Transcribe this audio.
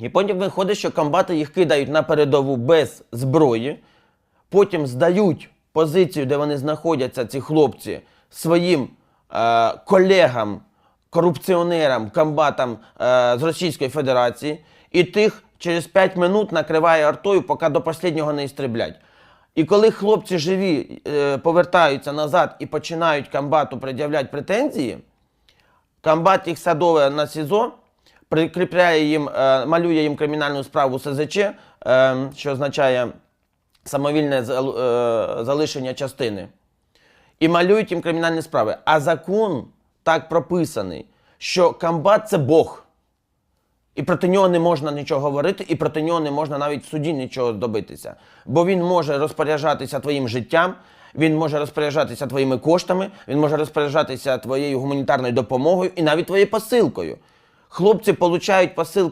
І потім виходить, що комбати їх кидають на передову без зброї, потім здають позицію, де вони знаходяться, ці хлопці, своїм е, колегам, корупціонерам, комбатам е, з Російської Федерації, і тих через 5 минут накриває артою, поки до останнього не істреблять. І коли хлопці живі е, повертаються назад і починають комбату пред'являти претензії, комбат їх садове на СІЗО, прикріпляє їм, е, малює їм кримінальну справу СЗЧ, е, що означає самовільне е, залишення частини. І малюють їм кримінальні справи. А закон так прописаний, що комбат це Бог. І проти нього не можна нічого говорити, і проти нього не можна навіть в суді нічого добитися. Бо він може розпоряджатися твоїм життям, він може розпоряджатися твоїми коштами, він може розпоряджатися твоєю гуманітарною допомогою і навіть твоєю посилкою. Хлопці получають посилки